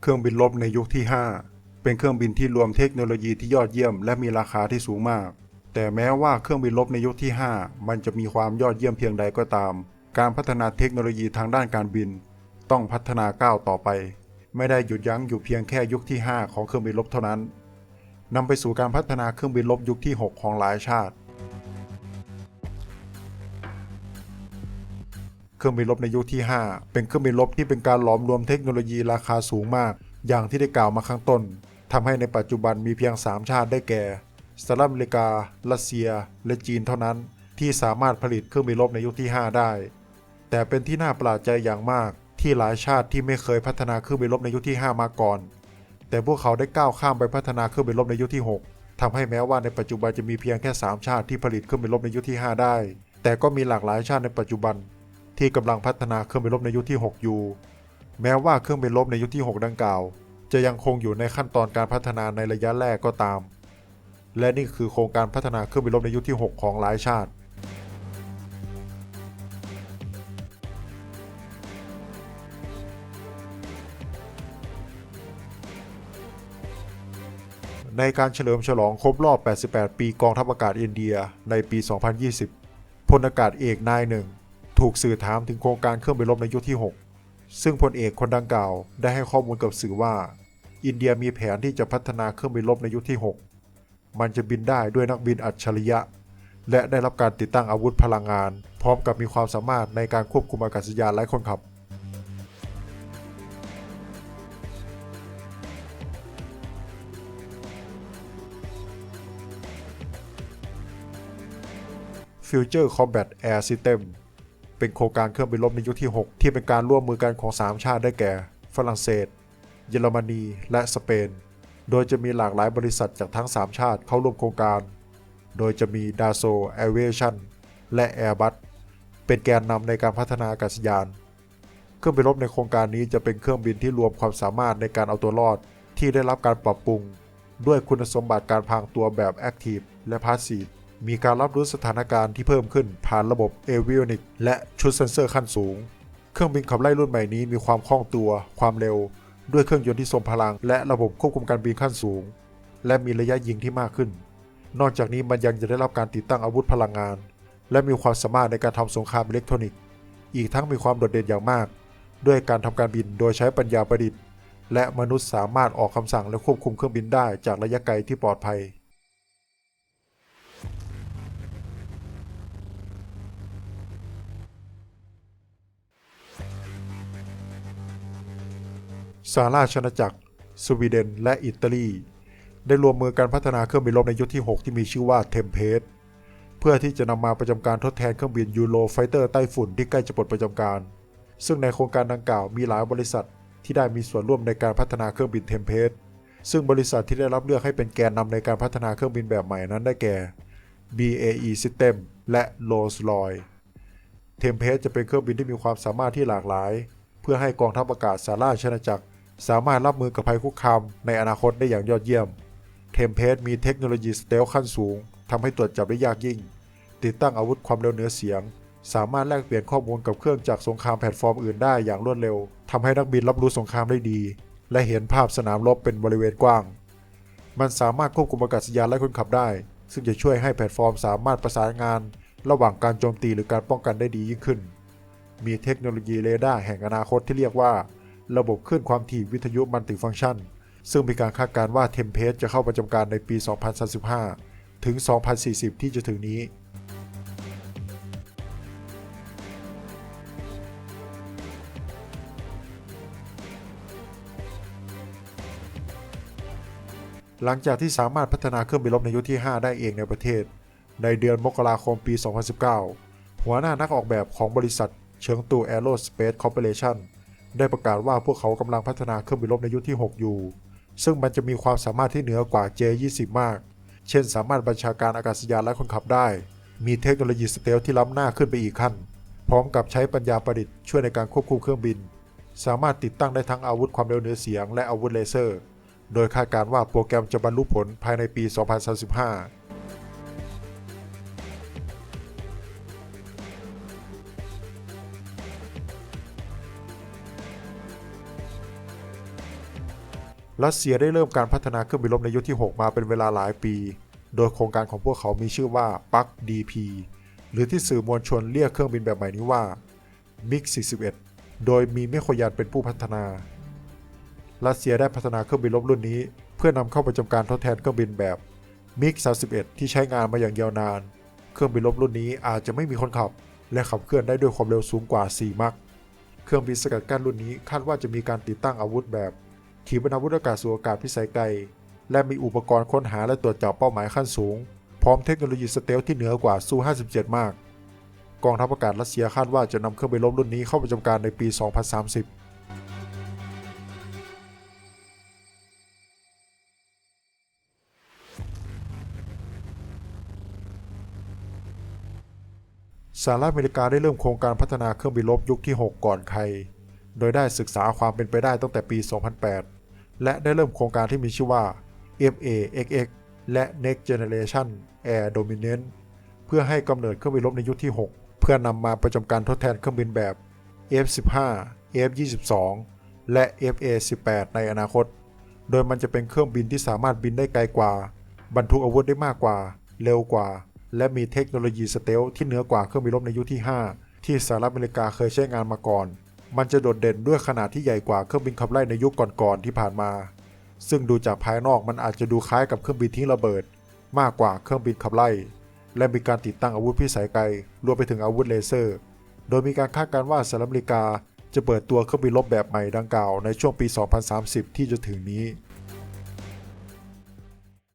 เครื่องบินรบในยุคที่ 5 เป็นเครื่องบินที่รวมเทคโนโลยีที่ยอดเยี่ยม และมีราคาที่สูงมาก แต่แม้ว่าเครื่องบินรบในยุคที่ 5 มันจะมีความยอดเยี่ยมเพียงใดก็ตาม การพัฒนาเทคโนโลยีทางด้านการบิน ต้องพัฒนาก้าวต่อไป ไม่ได้หยุดยั้งอยู่เพียงแค่ยุคที่ 5 ของเครื่องบินรบเท่านั้นนำไปสู่การพัฒนาเครื่องบินรบยุคที่ 6 ของหลายชาติ เครื่องบินรบในยุคที่ 5 เป็นเครื่องบินรบที่เป็นการหลอมรวมเทคโนโลยีราคาสูงมาก อย่างที่ได้กล่าวมาข้างต้นทำให้ในปัจจุบันมีเพียง 3 ชาติได้แก่สหรัฐอเมริกา รัสเซีย และจีนเท่านั้นที่สามารถผลิตเครื่องบินรบในยุคที่ 5 ได้ แต่เป็นที่น่าประหลาดใจอย่างมาก ที่หลายชาติที่ไม่เคยพัฒนาเครื่องบินรบในยุคที่ 5 มาก่อน แต่พวกเขาได้ก้าวข้ามไปพัฒนาเครื่องบินรบในยุคที่ 6ทำให้แม้ว่าในปัจจุบันจะมีเพียงแค่ 3 ชาติที่ผลิตเครื่องบินรบในยุคที่ 5 ได้ แต่ก็มีหลากหลายชาติในปัจจุบัน ที่กำลังพัฒนาเครื่องบินรบในยุคที่ 6 อยู่ แม้ว่าเครื่องบินรบในยุคที่ 6 ดังกล่าว จะยังคงอยู่ในขั้นตอนการพัฒนาในระยะแรกก็ตาม และนี่คือโครงการพัฒนาเครื่องบินรบในยุคที่ 6 ของหลายชาติ ในการเฉลิมฉลองครบรอบ 88 ปีกองทัพอากาศอินเดียในปี 2020 พลอากาศเอกนายหนึ่ง ถูกสื่อถามถึงโครงการเครื่องบินรบในยุคที่ 6 ซึ่งพลเอกคนดังกล่าวได้ให้ข้อมูลกับสื่อว่า อินเดียมีแผนที่จะพัฒนาเครื่องบินรบในยุคที่ 6 มันจะบินได้ด้วยนักบินอัจฉริยะ และได้รับการติดตั้งอาวุธพลังงาน พร้อมกับมีความสามารถในการควบคุมอากาศยานไร้คนขับ Future Combat Air System เป็นโครงการเครื่องบินรบในยุคที่ 6 ที่เป็นการร่วมมือกันของ 3 ชาติได้แก่ ฝรั่งเศส เยอรมนี และสเปน โดยจะมีหลากหลายบริษัทจากทั้ง 3 ชาติเข้าร่วมโครงการ โดยจะมี Dassault Aviation และ Airbus เป็นแกนนำในการพัฒนาอากาศยาน เครื่องบินรบในโครงการนี้จะเป็นเครื่องบินที่รวมความสามารถในการเอาตัวรอด ที่ได้รับการปรับปรุง ด้วยคุณสมบัติการพางตัวแบบ Active และ Passive มีการรับรู้สถานการณ์ที่เพิ่มขึ้นผ่านระบบ Avionics และชุดเซ็นเซอร์ขั้นสูง เครื่องบินขับไล่รุ่นใหม่นี้มีความคล่องตัว ความเร็ว ด้วยเครื่องยนต์ที่ทรงพลัง และระบบควบคุมการบินขั้นสูง และมีระยะยิงที่มากขึ้น นอกจากนี้มันยังจะได้รับการติดตั้งอาวุธพลังงาน และมีความสามารถในการทำสงครามอิเล็กทรอนิกส์ อีกทั้งมีความโดดเด่นอย่างมาก ด้วยการทำการบินโดยใช้ปัญญาประดิษฐ์ และมนุษย์สามารถออกคำสั่งและควบคุมเครื่องบินได้จากระยะไกลที่ปลอดภัย สหราชอาณาจักร สวีเดน และอิตาลี ได้รวมมือการพัฒนาเครื่องบินรบในยุคที่ 6 ที่มีชื่อว่าเทมเพสเพื่อที่จะนำมาประจำการทดแทนเครื่องบินยูโรไฟเตอร์ไต้ฝุ่นที่ใกล้จะปลดประจำการ ซึ่งในโครงการดังกล่าวมีหลายบริษัทที่ได้มีส่วนร่วมในการพัฒนาเครื่องบินเทมเพสซึ่งบริษัทที่ได้รับเลือกให้เป็นแกนนำในการพัฒนาเครื่องบินแบบใหม่นั้นได้แก่ BAE System และ Rolls-Royce เทมเพสจะเป็นเครื่องบินที่มีความสามารถที่หลากหลาย เพื่อให้กองทัพอากาศสหราชอาณาจักร สามารถรับมือกับภัยคุกคามในอนาคตได้อย่างยอดเยี่ยม เทมเพสมีเทคโนโลยีสเตลขั้นสูงทำให้ตรวจจับได้ยากยิ่ง ติดตั้งอาวุธความเร็วเหนือเสียง สามารถแลกเปลี่ยนข้อมูลกับเครื่องจากสงครามแพลตฟอร์มอื่นได้อย่างรวดเร็วทำให้นักบินรับรู้สงครามได้ดี และเห็นภาพสนามรบเป็นบริเวณกว้าง มันสามารถควบคุมอากาศยานและคนขับได้ ซึ่งจะช่วยให้แพลตฟอร์มสามารถประสานงาน ระหว่างการโจมตีหรือการป้องกันได้ดียิ่งขึ้น มีเทคโนโลยีเรดาร์แห่งอนาคตที่เรียกว่า ระบบคลื่นความถี่วิทยุมัลติฟังก์ชัน ซึ่งมีการคาดการณ์ว่าเทมเพสจะเข้าประจำการในปี 2035 ถึง 2040 ที่จะถึงนี้ หลังจากที่สามารถพัฒนาเครื่องบินรบในยุคที่ 5 ได้เองในประเทศ ในเดือนมกราคมปี 2019 หัวหน้านักออกแบบของบริษัทเฉิงตู Aerospace Corporation ได้ประกาศว่าพวกเขากำลังพัฒนาเครื่องบินรบในยุคที่ 6 อยู่ ซึ่งมันจะมีความสามารถที่เหนือกว่า J20 มาก เช่นสามารถบัญชาการอากาศยานและคนขับได้ มีเทคโนโลยีสเตลที่ล้ำหน้าขึ้นไปอีกขั้น พร้อมกับใช้ปัญญาประดิษฐ์ช่วยในการควบคุมเครื่องบิน สามารถติดตั้งได้ทั้งอาวุธความเร็วเหนือเสียงและอาวุธเลเซอร์ โดยคาดการณ์ว่าโปรแกรมจะบรรลุผลภายในปี 2035 รัสเซียได้เริ่มการพัฒนาเครื่องบินรบในยุคที่ 6 มาเป็นเวลาหลายปี โดยโครงการของพวกเขามีชื่อว่าปัก DP หรือที่สื่อมวลชนเรียกเครื่องบินแบบใหม่นี้ว่า MiG 41 โดยมีเมโคยันเป็นผู้พัฒนา รัสเซียได้พัฒนาเครื่องบินรบรุ่นนี้ เพื่อนำเข้าประจำการทดแทนเครื่องบินแบบ MiG 31ที่ใช้งานมาอย่างยาวนาน เครื่องบินรบรุ่นนี้อาจจะไม่มีคนขับ และขับเคลื่อนได้ด้วยความเร็วสูงกว่า 4 มัคเครื่องบินสกัดกั้นรุ่นนี้คาดว่าจะมีการติดตั้งอาวุธแบบ ขีปนาวุธอากาศสู่อากาศพิสัยไกล และมีอุปกรณ์ค้นหาและตรวจจับเป้าหมายขั้นสูง พร้อมเทคโนโลยีสเตลที่เหนือกว่าซู 57 มาก กองทัพอากาศรัสเซียคาดว่าจะนำเครื่องบินรบรุ่นนี้เข้าประจำการในปี 2030สหรัฐอเมริกาได้เริ่มโครงการพัฒนาเครื่องบินรบยุคที่ 6 ก่อนใคร โดยได้ศึกษาความเป็นไปได้ตั้งแต่ปี 2008 และได้เริ่มโครงการที่มีชื่อว่า FAXX และ Next Generation Air Dominance เพื่อให้กำเนิดเครื่องบินรบในยุคที่ 6 เพื่อนำมาประจำการทดแทนเครื่องบินแบบ F-15 F-22 และ FA-18 ในอนาคต โดยมันจะเป็นเครื่องบินที่สามารถบินได้ไกลกว่า บรรทุกอาวุธได้มากกว่า เร็วกว่า และมีเทคโนโลยีสเตลท์ที่เหนือกว่าเครื่องบินรบในยุคที่ 5 ที่สหรัฐอเมริกาเคยใช้งานมาก่อน มันจะโดดเด่นด้วยขนาดที่ใหญ่กว่าเครื่องบินขับไล่ในยุคก่อนๆที่ผ่านมา ซึ่งดูจากภายนอกมันอาจจะดูคล้ายกับเครื่องบินทิ้งระเบิด มากกว่าเครื่องบินขับไล่ และมีการติดตั้งอาวุธพิสัยไกลรวมไปถึงอาวุธเลเซอร์ โดยมีการคาดการณ์ว่าสหรัฐอเมริกาจะเปิดตัวเครื่องบินรบแบบใหม่ดังกล่าวในช่วงปี 2030 ที่จะถึงนี้